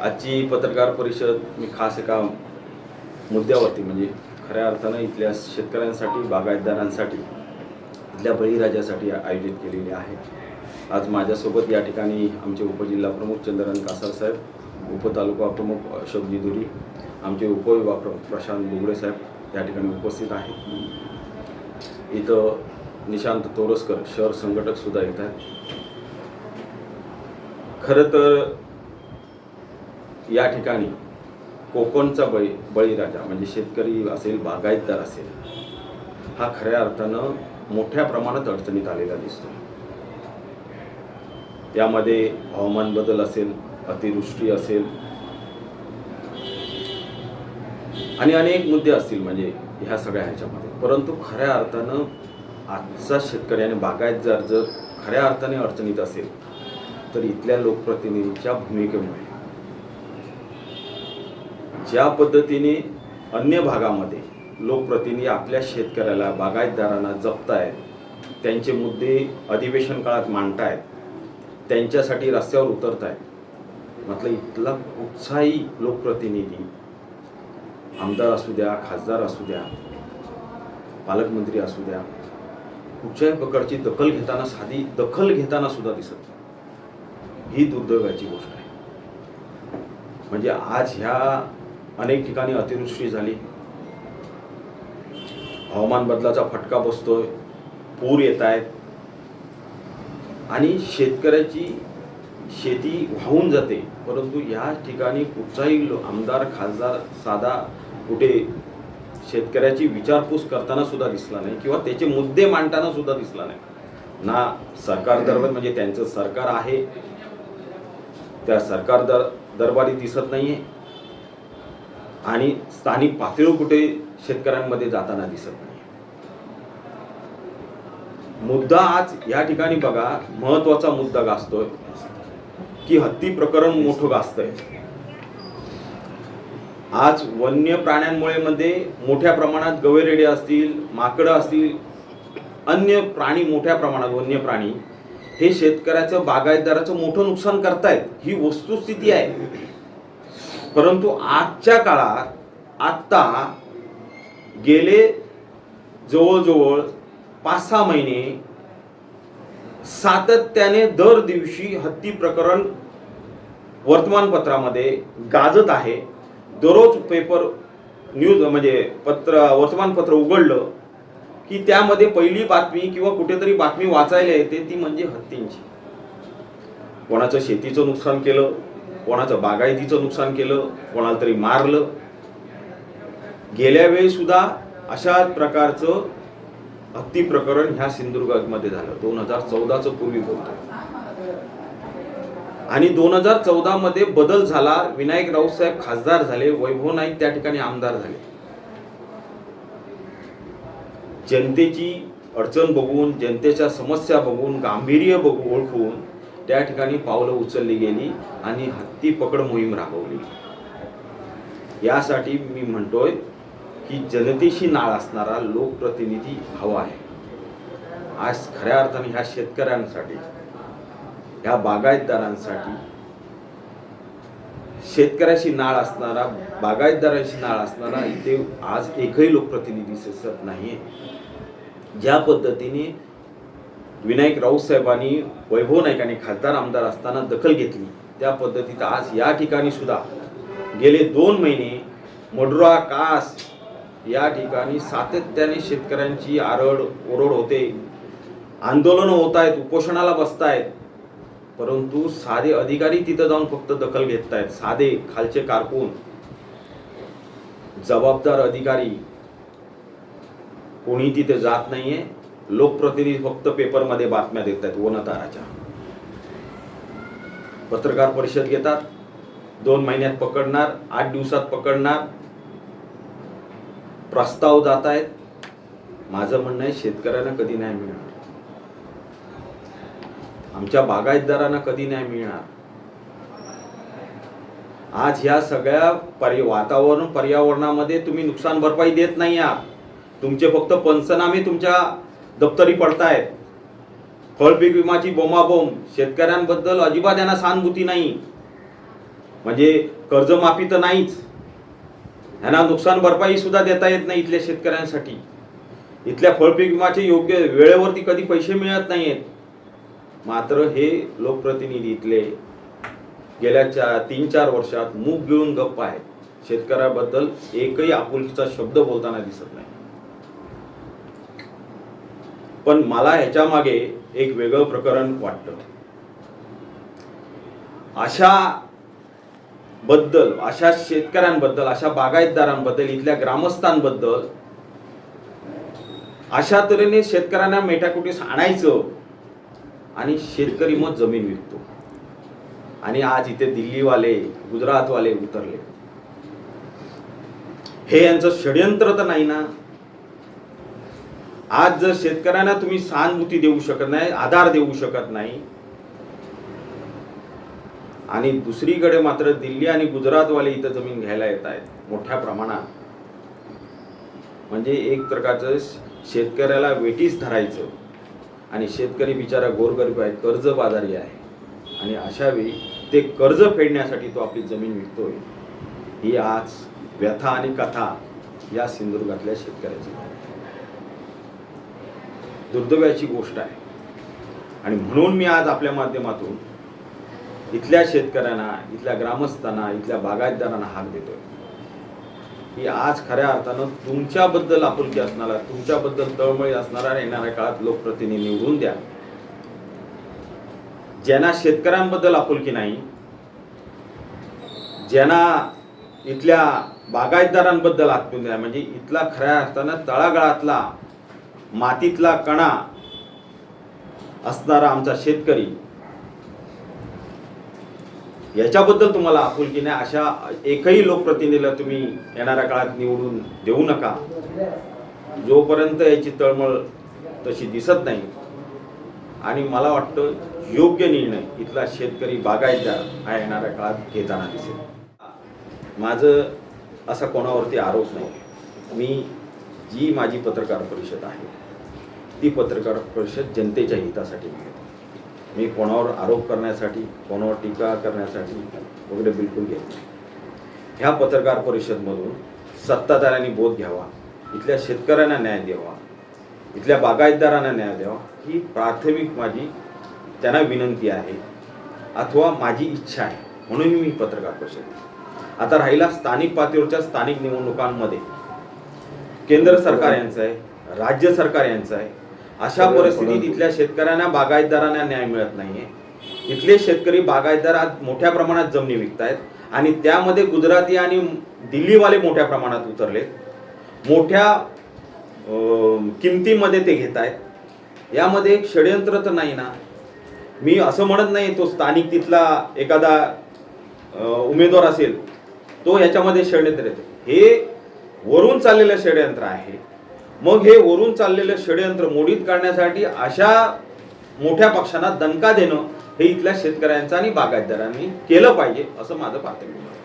आजची पत्रकार परिषद मी खास एका मुद्द्यावरती म्हणजे खऱ्या अर्थानं इथल्या शेतकऱ्यांसाठी बागायतदारांसाठी इथल्या बळीराजासाठी आयोजित केलेली आहे. आज माझ्यासोबत या ठिकाणी आमचे उपजिल्हा प्रमुख चंद्रकांत कासार साहेब उपतालुका प्रमुख अशोकजी दुरी आमचे उपविभाग प्रशांत बुगडे साहेब या ठिकाणी उपस्थित आहेत. इथं निशांत तोरसकर शहर संघटक सुद्धा येत आहेत. खरं तर या ठिकाणी कोकणचा बळी बळीराजा म्हणजे शेतकरी असेल बागायतदार असेल हा खऱ्या अर्थानं मोठ्या प्रमाणात अडचणीत आलेला दिसतो. यामध्ये हवामान बदल असेल अतिवृष्टी असेल आणि अनेक मुद्दे असतील म्हणजे ह्या सगळ्या ह्याच्यामध्ये. परंतु खऱ्या अर्थानं आजचा शेतकरी आणि बागायतदार जर खऱ्या अर्थाने अडचणीत असेल तर इथल्या लोकप्रतिनिधीच्या भूमिकेमुळे ज्या पद्धतीने अन्य भागामध्ये लोकप्रतिनिधी आपल्या शेतकऱ्याला बागायतदारांना जपतायत त्यांचे मुद्दे अधिवेशन काळात मांडतायत त्यांच्यासाठी रस्त्यावर उतरतायत म्हटलं इथला कुठचाही लोकप्रतिनिधी आमदार असू द्या खासदार असू द्या पालकमंत्री असू द्या कुठच्याही प्रकारची दखल घेताना साधी दखल घेताना सुद्धा दिसत नाही. ही दुर्दैवाची गोष्ट आहे म्हणजे आज ह्या अनेक ठिकाणी अतिवृष्टी झाली. हवामान बदलाचा फटका बसतोय. पूर येत आहेत. आणि शेतकऱ्याची शेती वाहून जाते. परंतु या ठिकाणी कुठचाही लो- आमदार खासदार साधा कुठे शेतकऱ्याची विचारपूस करताना सुद्धा दिसला नाही किंवा त्याचे मुद्दे मांडताना सुद्धा दिसला नाही. ना सरकार दरबार म्हणजे त्यांचं सरकार आहे. त्या सरकार दर दरबारी दिसत नाही आहे आणि स्थानिक पातळीवर कुठे शेतकऱ्यांमध्ये जाताना दिसत नाही. मुद्दा आज या ठिकाणी बघा महत्त्वाचा मुद्दा गाजतोय की हत्ती प्रकरण मोठं गाजतंय. आज वन्य प्राण्यांमुळे मध्ये मोठ्या प्रमाणात गवेरेडे असतील माकडं असतील अन्य प्राणी मोठ्या प्रमाणात वन्य प्राणी हे शेतकऱ्याचं बागायतदाराचं मोठं नुकसान करतायत. ही वस्तुस्थिती आहे. परंतु आजच्या काळात आत्ता गेले जवळजवळ पाच सहा महिने सातत्याने दर दिवशी हत्ती प्रकरण वर्तमानपत्रामध्ये गाजत आहे. दररोज पेपर न्यूज म्हणजे पत्र वर्तमानपत्र उघडलं की त्यामध्ये पहिली बातमी किंवा कुठेतरी बातमी वाचायला येते ती म्हणजे हत्तींची. कोणाचं शेतीचं नुकसान केलं कोणाचं बागायतीचं नुकसान केलं कोणाला तरी मारलं. गेल्या वेळी सुद्धा अशा प्रकारचं हत्ती प्रकरण ह्या सिंधुदुर्गामध्ये झालं. दोन हजार चौदाचं पूर्वी बोलतो आणि दोन हजार चौदा मध्ये बदल झाला. विनायक राऊतसाहेब खासदार झाले वैभव नाईक त्या ठिकाणी आमदार झाले. जनतेची अडचण बघून जनतेच्या समस्या बघून गांभीर्य बघू ओळखून त्या ठिकाणी पावलं उचलली गेली आणि हत्ती पकड मोहीम राबवली. यासाठी मी म्हणतोय की जनतेशी नाळ असणारा लोकप्रतिनिधी हवा आहे. आज खऱ्या अर्थाने ह्या शेतकऱ्यांसाठी ह्या बागायतदारांसाठी शेतकऱ्याशी नाळ असणारा बागायतदारांशी नाळ असणारा इथे आज एकही लोकप्रतिनिधी दिसत नाही ज्या पद्धतीने विनायक राऊत साहेबांनी वैभव नाईकांनी खासदार आमदार असताना दखल घेतली. त्या पद्धतीत आज या ठिकाणी सुद्धा गेले दोन महिने मडुरा कास या ठिकाणी सातत्याने शेतकऱ्यांची आरड ओरड होते. आंदोलनं होत आहेत उपोषणाला बसतायत. परंतु साधे अधिकारी तिथं जाऊन फक्त दखल घेत आहेत साधे खालचे कारकून. जबाबदार अधिकारी. कोणी तिथे जात नाहीये. लोकप्रतिनिधी फक्त पेपरमध्ये बातम्या देत आहेत वनताराच्या. पत्रकार परिषद घेतात दोन महिन्यात पकडणार आठ दिवसात पकडणार. प्रस्ताव जात आहेत. माझं म्हणणं आहे शेतकऱ्यांना कधी नाही मिळणार? आमच्या बागायतदारांना कधी नाही मिळणार? आज ह्या सगळ्या पर्य वातावरण पर्यावरणामध्ये तुम्ही नुकसान भरपाई देत नाही आहात. तुमचे फक्त पंचनामे तुमच्या दप्तरी पडतायत. फळपीक विमाची बोमाबोम. शेतकऱ्यांबद्दल अजिबात यांना सहानुभूती नाही. म्हणजे कर्जमाफी तर नाहीच. ह्यांना नुकसान भरपाई सुद्धा देता येत नाही इथल्या शेतकऱ्यांसाठी. इथल्या फळपीक विमाचे योग्य वेळेवरती कधी पैसे मिळत नाही आहेत मात्र हे लोकप्रतिनिधी इथले गेल्या चा तीन चार वर्षात मूग गिळून गप्प आहेत. शेतकऱ्याबद्दल एकही आपुलकीचा शब्द बोलताना दिसत नाही. पण मला ह्याच्या मागे एक वेगळं प्रकरण वाटतं. अशा बद्दल अशा शेतकऱ्यांबद्दल अशा बागायतदारांबद्दल इथल्या ग्रामस्थांबद्दल अशा तऱ्हेने शेतकऱ्यांना मेटाकुटीस आणायचं आणि शेतकरी मग जमीन विकतो. आणि आज इथे दिल्लीवाले गुजरातवाले उतरले. हे यांचं षडयंत्र तर नाही ना? आज जर शेतकऱ्यांना तुम्ही सहानुभूती देऊ शकत नाही आधार देऊ शकत नाही आणि दुसरीकडे मात्र दिल्ली आणि गुजरातवाले इथं जमीन घ्यायला येत आहेत मोठ्या प्रमाणात म्हणजे एक प्रकारचं शेतकऱ्याला वेटीस धरायचं आणि शेतकरी बिचारा गोरगरीब आहे कर्जबाजारी आहे आणि अशावेळी ते कर्ज फेडण्यासाठी तो आपली जमीन विकतोय ही आज व्यथा आणि कथा या सिंधुदुर्गातल्या शेतकऱ्याची. दुर्दैवाची गोष्ट आहे. आणि म्हणून मी आज आपल्या माध्यमातून इथल्या शेतकऱ्यांना इथल्या ग्रामस्थांना इथल्या बागायतदारांना हाक देतोय. की आज खऱ्या अर्थानं तुमच्याबद्दल आपुलकी असणारा तुमच्याबद्दल तळमळी असणारा येणाऱ्या काळात लोकप्रतिनिधी निवडून द्या. ज्यांना शेतकऱ्यांबद्दल आपुलकी नाही ज्यांना इथल्या बागायतदारांबद्दल आपुलकी नाही म्हणजे इथला खऱ्या अर्थानं तळागाळातला मातीतला कणा असणारा आमचा शेतकरी. याच्याबद्दल तुम्हाला आपुलकी नाही अशा एकही लोकप्रतिनिधीला तुम्ही येणाऱ्या काळात निवडून देऊ नका. जोपर्यंत याची तळमळ तशी दिसत नाही आणि मला वाटतं योग्य निर्णय इथला शेतकरी बागायतदार हा येणाऱ्या काळात घेताना दिसेल. माझं असा कोणावरती आरोप नाही. मी जी माझी पत्रकार परिषद आहे ती पत्रकार परिषद जनतेच्या हितासाठी मी मी कोणावर आरोप करण्यासाठी कोणावर टीका करण्यासाठी वगैरे बिलकुल घेत नाही. ह्या पत्रकार परिषदमधून सत्ताधाऱ्यांनी बोध घ्यावा इथल्या शेतकऱ्यांना न्याय द्यावा इथल्या बागायतदारांना न्याय द्यावा ही प्राथमिक माझी त्यांना विनंती आहे अथवा माझी इच्छा आहे म्हणून मी पत्रकार परिषद आता राहिला स्थानिक पातळीवरच्या स्थानिक निवडणुकांमध्ये केंद्र सरकार यांचं आहे राज्य सरकार यांचं आहे अशा परिस्थितीत इथल्या शेतकऱ्यांना बागायतदारांना न्याय मिळत नाहीये. इथले शेतकरी बागायतदार आज मोठ्या प्रमाणात जमिनी विकतायत आणि त्यामध्ये गुजराती आणि दिल्लीवाले मोठ्या प्रमाणात उतरलेत. मोठ्या किमतीमध्ये ते घेत आहेत यामध्ये एक षडयंत्र तर नाही ना. मी असं म्हणत नाही तो स्थानिक तिथला एखादा उमेदवार असेल तो ह्याच्यामध्ये षडयंत्र येते. हे वरून चाललेलं षडयंत्र आहे. मग हे वरून चाललेलं षडयंत्र मोडीत काढण्यासाठी अशा मोठ्या पक्षांना दणका देणं हे इथल्या शेतकऱ्यांचं आणि बागायतदारांनी केलं पाहिजे असं माझं प्राथमिक आहे.